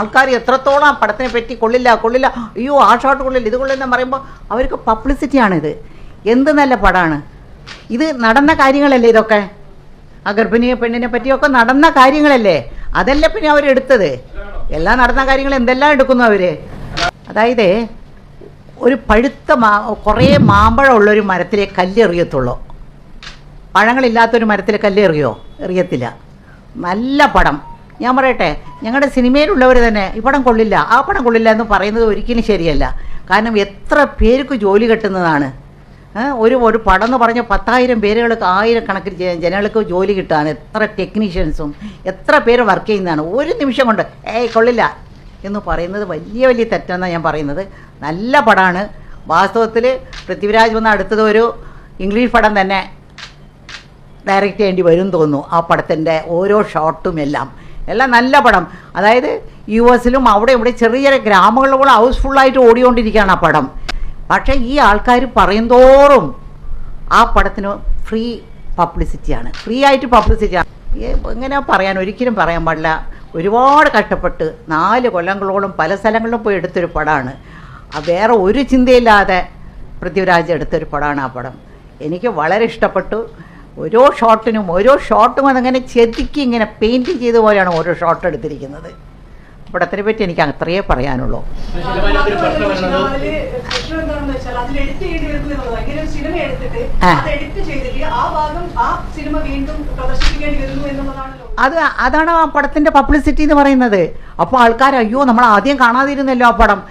ആൾക്കാർ എത്രത്തോളം ആ പടത്തിനെ പറ്റി കൊള്ളില്ല കൊള്ളില്ല. അയ്യോ ആ ഷോട്ട് കൊള്ളില്ല. ഇത് കൊള്ളില്ല എന്ന് പറയുമ്പോൾ അവർക്ക് പബ്ലിസിറ്റിയാണിത് എന്ത് നല്ല പടമാണ് ഇത് നടന്ന കാര്യങ്ങളല്ലേ ഇതൊക്കെ? ആ ഗർഭിണിയെ പെണ്ണിനെ പറ്റിയൊക്കെ നടന്ന കാര്യങ്ങളല്ലേ? അതല്ലേ പിന്നെ അവരെടുത്തത് എല്ലാം നടന്ന കാര്യങ്ങൾ എന്തെല്ലാം എടുക്കുന്നു അവർ അതായത് ഒരു പഴുത്ത മാ കുറേ മാമ്പഴം ഉള്ളൊരു മരത്തിലെ കല്ലെറിയത്തുള്ളൂ പഴങ്ങളില്ലാത്തൊരു മരത്തിൽ കല്ലെറിയോ എറിയത്തില്ല. നല്ല പടം. ഞാൻ പറയട്ടെ ഞങ്ങളുടെ സിനിമയിലുള്ളവർ തന്നെ ഈ പടം കൊള്ളില്ല ആ പടം കൊള്ളില്ല എന്ന് പറയുന്നത് ഒരിക്കലും ശരിയല്ല. കാരണം എത്ര പേർക്ക് ജോലി കിട്ടുന്നതാണ്. ഒരു ഒരു പടം എന്ന് പറഞ്ഞ പത്തായിരം പേരുകൾക്ക് ആയിരക്കണക്കിന് കണക്കിന് ജനങ്ങൾക്ക് ജോലി കിട്ടാണ് എത്ര ടെക്നീഷ്യൻസും എത്ര പേര് വർക്ക് ചെയ്യുന്നതാണ്. ഒരു നിമിഷം കൊണ്ട് ഏയ് കൊള്ളില്ല എന്ന് പറയുന്നത് വലിയ വലിയ തെറ്റെന്നാണ് ഞാൻ പറയുന്നത്. നല്ല പടമാണ് വാസ്തവത്തിൽ പൃഥ്വിരാജ് വന്ന അടുത്തത് ഒരു ഇംഗ്ലീഷ് പടം തന്നെ ഡയറക്റ്റ് ചെയ്യേണ്ടി വരും തോന്നുന്നു. ആ പടത്തിന്റെ ഓരോ ഷോട്ടും എല്ലാം. എല്ലാം നല്ല പടം. അതായത് യു എസിലും അവിടെ ഇവിടെ ചെറിയ ചെറിയ ഗ്രാമങ്ങളിലൂടെ ഹൗസ്ഫുള്ളായിട്ട് ഓടിക്കൊണ്ടിരിക്കുകയാണ് ആ പടം. പക്ഷേ ഈ ആൾക്കാർ പറയുന്തോറും ആ പടത്തിന് ഫ്രീ പബ്ലിസിറ്റിയാണ് ഫ്രീ ആയിട്ട് പബ്ലിസിറ്റിയാണ് എങ്ങനെയാ പറയാൻ? ഒരിക്കലും പറയാൻ പാടില്ല. ഒരുപാട് കഷ്ടപ്പെട്ട് നാല് കൊല്ലങ്ങളോളം പല സ്ഥലങ്ങളിലും പോയി എടുത്തൊരു പടമാണ് വേറെ ഒരു ചിന്തയില്ലാതെ പൃഥ്വിരാജ് എടുത്തൊരു പടമാണ് ആ പടം. എനിക്ക് വളരെ ഇഷ്ടപ്പെട്ടു. ഓരോ ഷോട്ടിനും ഓരോ ഷോട്ടും അതങ്ങനെ ചെതുക്കി ഇങ്ങനെ പെയിന്റ് ചെയ്ത പോലെയാണ് ഓരോ ഷോട്ട് എടുത്തിരിക്കുന്നത്. പടത്തിനെ പറ്റി എനിക്ക് അത്രയേ പറയാനുള്ളൂ. അത് അതാണ് ആ പടത്തിന്റെ പബ്ലിസിറ്റി എന്ന് പറയുന്നത്. അപ്പോൾ ആൾക്കാർ അയ്യോ നമ്മൾ ആദ്യം കാണാതിരുന്നല്ലോ ആ പടം.